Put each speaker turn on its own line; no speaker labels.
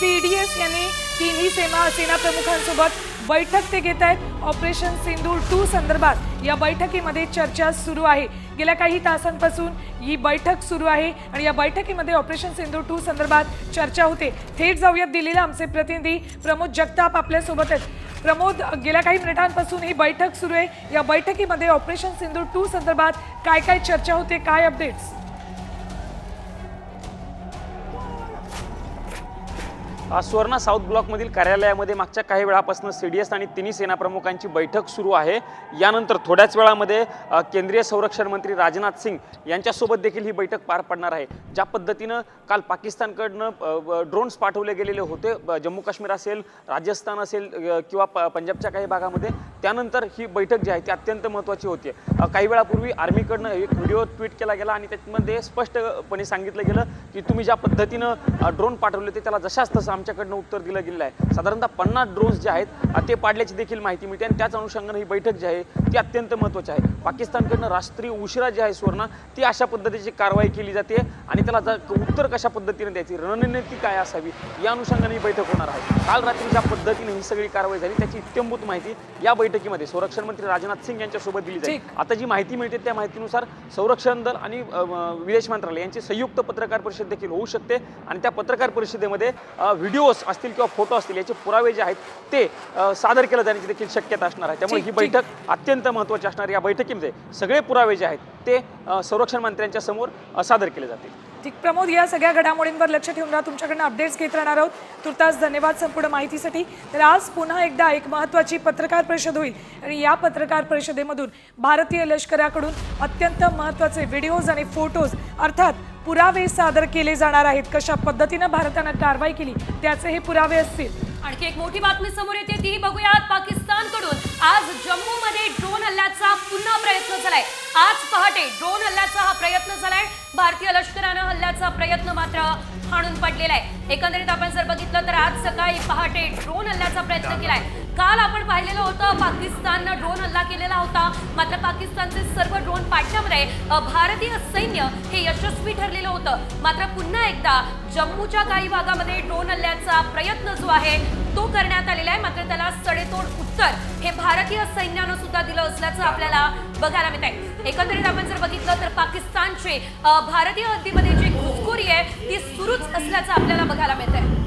C D S यांनी तिन्ही सेना सेना प्रमुखांसोबत बैठक ते घेत आहेत. ऑपरेशन सिंदूर टू संदर्भात या बैठकीमध्ये चर्चा सुरू आहे. गेल्या काही तासांपासून ही बैठक सुरू आहे आणि या बैठकीमध्ये ऑपरेशन सिंदूर टू संदर्भात चर्चा होते. थेट जाऊयात दिल्लीला आमचे प्रतिनिधी प्रमोद जगताप आपल्यासोबत आहेत. प्रमोद गेल्या काही मिनिटांपासून ही बैठक सुरू आहे. या बैठकीमध्ये ऑपरेशन सिंदूर टू संदर्भात काय काय चर्चा होते? काय अपडेट्स
सुवर्णा साऊथ ब्लॉकमधील कार्यालयामध्ये मागच्या काही वेळापासून सी डी एस आणि तिन्ही सेनाप्रमुखांची बैठक सुरू आहे. यानंतर थोड्याच वेळामध्ये केंद्रीय संरक्षण मंत्री राजनाथ सिंग यांच्यासोबत देखील ही बैठक पार पडणार आहे. ज्या पद्धतीनं काल पाकिस्तानकडनं ड्रोन्स पाठवले गेलेले होते. जम्मू काश्मीर असेल राजस्थान असेल किंवा प- पंजाबच्या काही भागामध्ये त्यानंतर ही बैठक जी आहे ती अत्यंत महत्त्वाची होती. काही वेळापूर्वी आर्मीकडनं एक व्हिडिओ ट्विट केला गेला आणि त्यामध्ये स्पष्टपणे सांगितलं गेलं की तुम्ही ज्या पद्धतीनं ड्रोन पाठवले ते त्याला जशाच तसं आमच्याकडनं उत्तर दिलं गेलेलं आहे. साधारणतः पन्नास ड्रोन्स जे आहेत ते पाडल्याची देखील माहिती मिळते आणि त्याच अनुषंगानं ही बैठक जी आहे ती अत्यंत महत्त्वाची आहे. पाकिस्तानकडनं राष्ट्रीय उशिरा जी आहे सुवर्ण ती अशा पद्धतीची कारवाई केली जाते आणि त्याला ज- उत्तर कशा पद्धतीने द्यायची रणनीती काय असावी या अनुषंगाने ही बैठक होणार आहे. काल रात्री ज्या पद्धतीने ही सगळी कारवाई झाली त्याची इत्यंभूत माहिती या बैठकीमध्ये संरक्षण मंत्री राजनाथ सिंग यांच्यासोबत दिली जाईल. आता जी माहिती मिळते त्या माहितीनुसार संरक्षण दल आणि विदेश मंत्रालय यांची संयुक्त पत्रकार परिषद देखील होऊ शकते आणि त्या पत्रकार परिषदेमध्ये व्हिडिओज असतील किंवा फोटो असतील याचे पुरावे जे आहेत ते सादर केलं जाण्याची देखील शक्यता असणार आहे त्यामुळे ही
ठीक, ठीक.
बैठक अत्यंत महत्त्वाची असणार या बैठकीमध्ये सगळे पुरावे जे आहेत ते संरक्षण मंत्र्यांच्या समोर सादर केले जातील
ठीक प्रमोद या सगळ्या घडामोडींवर लक्ष ठेवून राहा. तुमच्याकडनं अपडेट्स घेत राहणार आहोत. तुर्तास धन्यवाद संपूर्ण माहितीसाठी. तर आज पुन्हा एकदा एक महत्त्वाची पत्रकार परिषद होईल. आणि या पत्रकार परिषदेमधून भारतीय लष्कराकडून अत्यंत महत्त्वाचे व्हिडिओज आणि फोटोज अर्थात पुरावे सादर केले जाणार आहेत. कशा पद्धतीनं भारतानं कारवाई केली त्याचे हे पुरावे असतील.
आणखी एक मोठी बातमी समोर येते. तीही बघूयात. पाकिस्तानकडून आज जम्मू हल्ल्याचा पुन्हा प्रयत्न झालाय. आज पहाटे ड्रोन हल्ल्याचा हा प्रयत्न झालाय. भारतीय लष्करानं हल्ल्याचा प्रयत्न मात्र हाणून पडलेला आहे. एकंदरीत आपण जर बघितलं तर आज सकाळी पहाटे ड्रोन हल्ल्याचा प्रयत्न केलाय. काल आपण पाहिलेलं होतं पाकिस्ताननं ड्रोन हल्ला केलेला होता. मात्र पाकिस्तानचे सर्व ड्रोन पाडण्यामध्ये भारतीय सैन्य हे यशस्वी ठरलेलं होतं. मात्र पुन्हा एकदा जम्मूच्या काही भागामध्ये ड्रोन हल्ल्याचा प्रयत्न जो आहे तो करण्यात आलेला आहे. मात्र त्याला सडेतोड उत्तर हे भारतीय सैन्यानं सुद्धा दिलं असल्याचं आपल्याला बघायला मिळत आहे एकंदरीत आपण जर बघितलं तर पाकिस्तानचे भारतीय हद्दीमध्ये जी घुसखोरी आहे ती सुरूच असल्याचं आपल्याला बघायला मिळत आहे